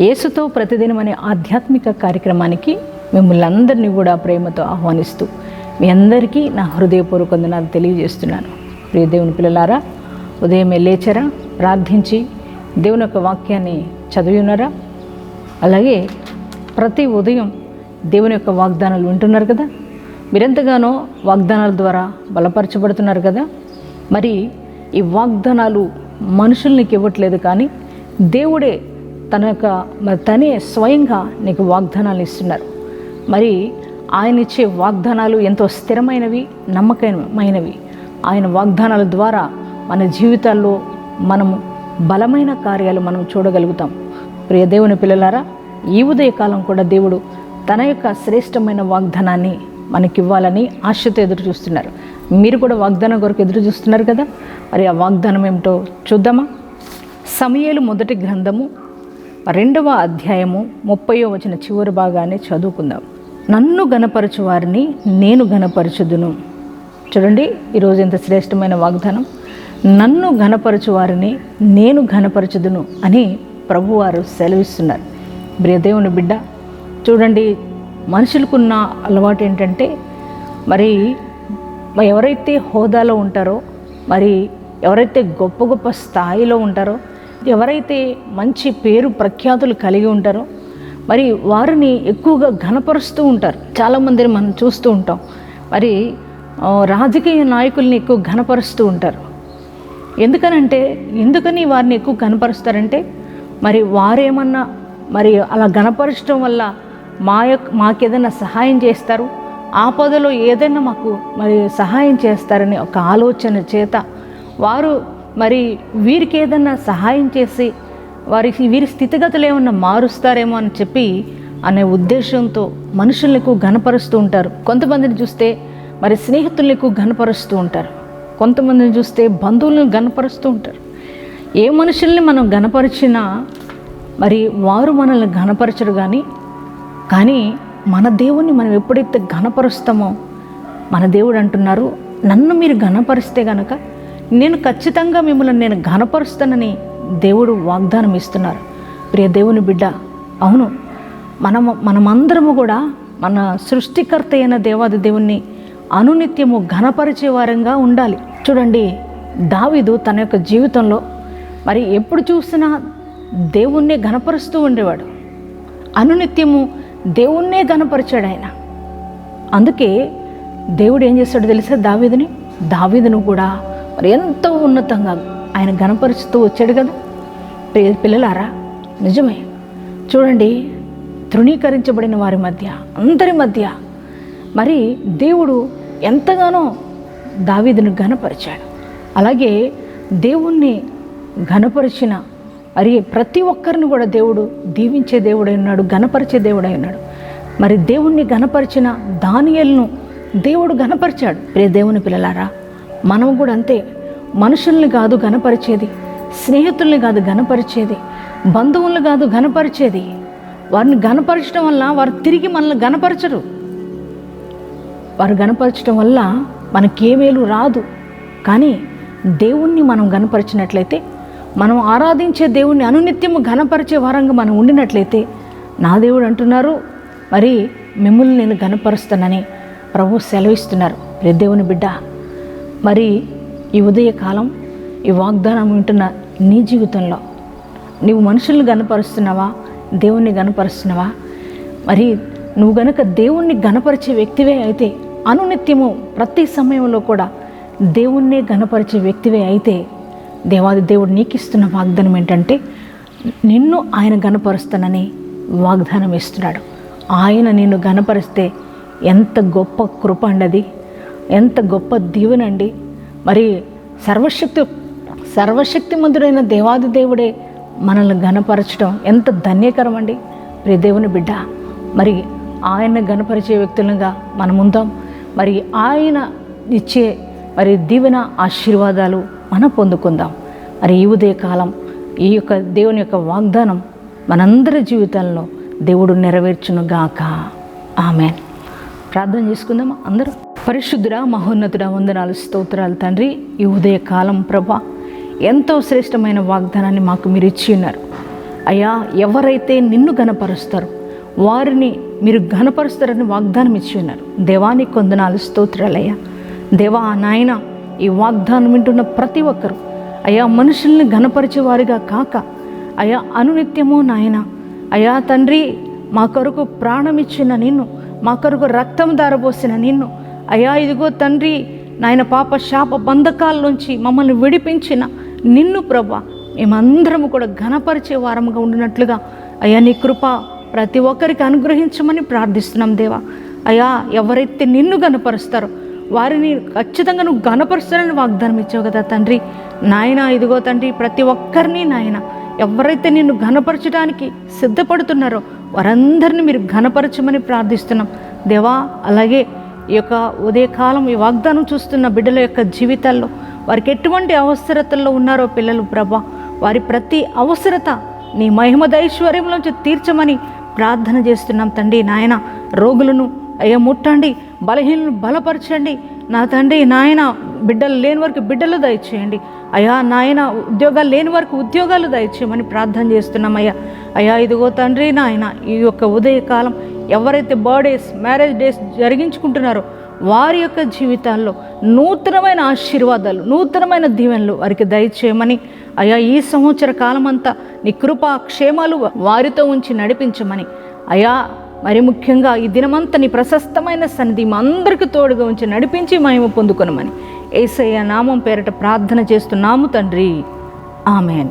యేసుతో ప్రతిదినం అనే ఆధ్యాత్మిక కార్యక్రమానికి మిమ్మల్ని అందరినీ కూడా ప్రేమతో ఆహ్వానిస్తూ మీ అందరికీ నా హృదయపూర్వక వందనాలు తెలియజేస్తున్నాను. ప్రియ దేవుని పిల్లలారా ఉదయమే లేచరా ప్రార్థించి దేవుని యొక్క వాక్యాన్ని చదివినారా అలాగే ప్రతి ఉదయం దేవుని యొక్క వాగ్దానాలు వింటున్నారు కదా? మీరెంతగానో వాగ్దానాల ద్వారా బలపరచబడుతున్నారు కదా? మరి ఈ వాగ్దానాలు మనుషుల్నికి ఇవ్వట్లేదు కానీ దేవుడే తన యొక్క మరి తనే స్వయంగా నీకు వాగ్దానాలు ఇస్తున్నారు. మరి ఆయన ఇచ్చే వాగ్దానాలు ఎంతో స్థిరమైనవి నమ్మకమైనవి. ఆయన వాగ్దానాల ద్వారా మన జీవితాల్లో మనము బలమైన కార్యాలు మనం చూడగలుగుతాం. ప్రియ దేవుని పిల్లలారా ఈ ఉదయకాలం కూడా దేవుడు తన యొక్క శ్రేష్టమైన వాగ్దానాన్ని మనకివ్వాలని ఆశతో ఎదురు చూస్తున్నారు. మీరు కూడా వాగ్దానం కొరకు ఎదురు చూస్తున్నారు కదా? మరి ఆ వాగ్దానం ఏమిటో చూద్దామా? సమయలు మొదటి గ్రంథము రెండవ అధ్యాయము ముప్పయో వచ్చిన చివరి భాగాన్ని చదువుకుందాం. నన్ను గనపరచు వారిని నేను గనపరచుదును చూడండి ఈరోజు ఎంత శ్రేష్టమైన వాగ్దానం. నన్ను ఘనపరచు వారిని నేను ఘనపరచుదును అని ప్రభువారు సెలవిస్తున్నారు. ప్రియదేవుని బిడ్డ చూడండి మనుషులకున్న అలవాటు ఏంటంటే మరి ఎవరైతే హోదాలో ఉంటారో మరి ఎవరైతే గొప్ప గొప్ప స్థాయిలో ఉంటారో ఎవరైతే మంచి పేరు ప్రఖ్యాతులు కలిగి ఉంటారో మరి వారిని ఎక్కువగా ఘనపరుస్తూ ఉంటారు. చాలామందిని మనం చూస్తూ ఉంటాం. మరి రాజకీయ నాయకుల్ని ఎక్కువ ఘనపరుస్తూ ఉంటారు. ఎందుకనంటే ఎందుకని వారిని ఎక్కువ కనపరుస్తారంటే మరి వారేమన్నా మరి అలా గనపరచడం వల్ల మా యొక్క మాకేదైనా సహాయం చేస్తారు? ఆపదలో ఏదైనా మాకు మరి సహాయం చేస్తారని ఒక ఆలోచన చేత వారు మరి వీరికి ఏదన్నా సహాయం చేసి వారికి వీరి స్థితిగతులు ఏమన్నా మారుస్తారేమో అని చెప్పి అనే ఉద్దేశంతో మనుషుల్ని ఎక్కువ ఘనపరుస్తూ ఉంటారు. కొంతమందిని చూస్తే మరి స్నేహితుల్ని ఎక్కువ ఘనపరుస్తూ ఉంటారు. కొంతమందిని చూస్తే బంధువులను గనపరుస్తూ ఉంటారు. ఏ మనుషుల్ని మనం ఘనపరిచినా మరి వారు మనల్ని ఘనపరచరు కానీ కానీ మన దేవుణ్ణి మనం ఎప్పుడైతే ఘనపరుస్తామో మన దేవుడు అంటున్నారు నన్ను మీరు ఘనపరిస్తే గనక నేను ఖచ్చితంగా మిమ్మల్ని నేను ఘనపరుస్తానని దేవుడు వాగ్దానం ఇస్తున్నారు. ప్రియ దేవుని బిడ్డ అవును మనము మనమందరము కూడా మన సృష్టికర్త అయిన దేవాది దేవుణ్ణి అనునిత్యము ఘనపరిచే వారంగా ఉండాలి. చూడండి దావీదు తన యొక్క జీవితంలో మరి ఎప్పుడు చూసినా దేవుణ్ణే ఘనపరుస్తూ ఉండేవాడు. అనునిత్యము దేవుణ్ణే ఘనపరిచాడు ఆయన. అందుకే దేవుడు ఏం చేస్తాడో తెలుసా దావీదుని? దావీదును కూడా మరి ఎంతో ఉన్నతంగా ఆయన గణపరుస్తూ వచ్చాడు కదా. ప్రియ పిల్లలారా నిజమే. చూడండి తృణీకరించబడిన వారి మధ్య అందరి మధ్య మరి దేవుడు ఎంతగానో దావీదును ఘనపరిచాడు. అలాగే దేవుణ్ణి ఘనపరిచిన మరి ప్రతి ఒక్కరిని కూడా దేవుడు దీవించే దేవుడై ఉన్నాడు ఘనపరిచే దేవుడై ఉన్నాడు. మరి దేవుణ్ణి ఘనపరిచిన దానియల్ను దేవుడు ఘనపరిచాడు. ప్రియ దేవుని పిల్లలారా మనం కూడా అంతే. మనుషుల్ని కాదు ఘనపరిచేది స్నేహితుల్ని కాదు ఘనపరిచేది బంధువుల్ని కాదు ఘనపరిచేది. వారిని ఘనపరచడం వల్ల వారు తిరిగి మనల్ని ఘనపరచరు. వారు గనపరచడం వల్ల మనకేమేలు రాదు. కానీ దేవుణ్ణి మనం గనపరిచినట్లయితే మనం ఆరాధించే దేవుణ్ణి అనునిత్యము ఘనపరిచే వారంగా మనం ఉండినట్లయితే నా దేవుడు అంటున్నారు మరి మిమ్మల్ని నేను గనపరుస్తానని ప్రభు సెలవిస్తున్నారు. దేవుని బిడ్డ మరి ఈ ఉదయకాలం ఈ వాగ్దానం వింటున్న నీ జీవితంలో నువ్వు మనుషుల్ని గనపరుస్తున్నావా దేవుణ్ణి గనపరుస్తున్నావా మరి నువ్వు గనక దేవుణ్ణి గనపరిచే వ్యక్తివే అయితే అనునిత్యము ప్రతి సమయంలో కూడా దేవుణ్ణే గనపరిచే వ్యక్తివే అయితే దేవాది దేవుడు నీకు ఇస్తున్న వాగ్దానం ఏంటంటే నిన్ను ఆయన గనపరుస్తానని వాగ్దానం ఇస్తున్నాడు. ఆయన నిన్ను గనపరిస్తే ఎంత గొప్ప కృప అండి అది. ఎంత గొప్ప దీవెనండి. మరి సర్వశక్తి సర్వశక్తిమంతుడైన దేవాది దేవుడే మనల్ని గనపరచడం ఎంత ధన్యకరం అండి ప్రియ దేవుని బిడ్డ మరి ఆయన గనపరిచే వ్యక్తులుగా మనం ఉందాం మరి ఆయన ఇచ్చే మరి దీవెన ఆశీర్వాదాలు మనం పొందుకుందాం. మరి ఈ ఉదయకాలం ఈ యొక్క దేవుని యొక్క వాగ్దానం మనందరి జీవితాల్లో దేవుడు నెరవేర్చును గాక. ఆమెన్. ప్రార్థన చేసుకుందామా అందరూ? పరిశుద్ధుడ మహోన్నతుడ వందనాలు స్తోత్రాలు తండ్రి. ఈ ఉదయ కాలం ఎంతో శ్రేష్టమైన వాగ్దానాన్ని మాకు మీరు ఇచ్చి ఉన్నారు. అయ్యా ఎవరైతే నిన్ను గనపరుస్తారో వారిని మీరు ఘనపరుస్తారని వాగ్దానం ఇచ్చి ఉన్నారు. దేవానికి కొందనాలు స్తోత్రాలయ్యా దేవా నాయన ఈ వాగ్దానం వింటున్న ప్రతి ఒక్కరు అయా మనుషుల్ని ఘనపరిచేవారిగా కాక అయా అనునిత్యము నాయన. అయా తండ్రి మా కొరకు ప్రాణమిచ్చిన నిన్ను మా కొరకు రక్తం దారబోసిన నిన్ను అయ్యా ఇదిగో తండ్రి నాయన పాప శాప బంధకాల్లోంచి మమ్మల్ని విడిపించిన నిన్ను ప్రభా. మేమందరము కూడా ఘనపరిచే వారముగా ఉండినట్లుగా. అయ్యా నీ కృప ప్రతి ఒక్కరికి అనుగ్రహించమని ప్రార్థిస్తున్నాం దేవా. అయ్యా ఎవరైతే నిన్ను గనపరుస్తారో వారిని ఖచ్చితంగా నువ్వు గనపరుస్తారని వాగ్దానం ఇచ్చావు కదా తండ్రి. నాయన ఇదిగో తండ్రి ప్రతి ఒక్కరిని నాయన ఎవరైతే నిన్ను ఘనపరచడానికి సిద్ధపడుతున్నారో వారందరినీ మీరు ఘనపరచమని ప్రార్థిస్తున్నాం. దేవా అలాగే ఈ యొక్క ఉదయకాలం ఈ వాగ్దానం చూస్తున్న బిడ్డల యొక్క జీవితాల్లో వారికి ఎటువంటి అవసరతల్లో ఉన్నారో పిల్లలు ప్రభా వారి ప్రతి అవసరత నీ మహిమదైశ్వర్యంలోంచి తీర్చమని ప్రార్థన చేస్తున్నాం తండ్రి నాయన. రోగులను అయ్యా ముట్టండి బలహీనను బలపరచండి. నా తండ్రి నాయన బిడ్డలు లేని వరకు బిడ్డలు దయచేయండి. అయ్యా నాయన ఉద్యోగాలు లేని వరకు ఉద్యోగాలు దయచేయమని ప్రార్థన చేస్తున్నాం అయ్యా. అయ్యా ఇదిగో తండ్రి నాయన ఈ యొక్క ఉదయకాలం ఎవరైతే బర్త్డేస్ మ్యారేజ్ డేస్ జరిగించుకుంటున్నారో వారి యొక్క జీవితాల్లో నూతనమైన ఆశీర్వాదాలు నూతనమైన దీవెనలు వారికి దయచేయమని అయ్యా ఈ సంవత్సర కాలమంతా నీ కృపా క్షేమాలు వారితో ఉంచి నడిపించమని అయా మరి ముఖ్యంగా ఈ దినమంతా నీ ప్రశస్తమైన సన్నిధి మా అందరికీ తోడుగా ఉంచి నడిపించి మేము పొందుకొనమని ఏసయ్య నామం పేరట ప్రార్థన చేస్తున్నాము తండ్రి. ఆమెన్.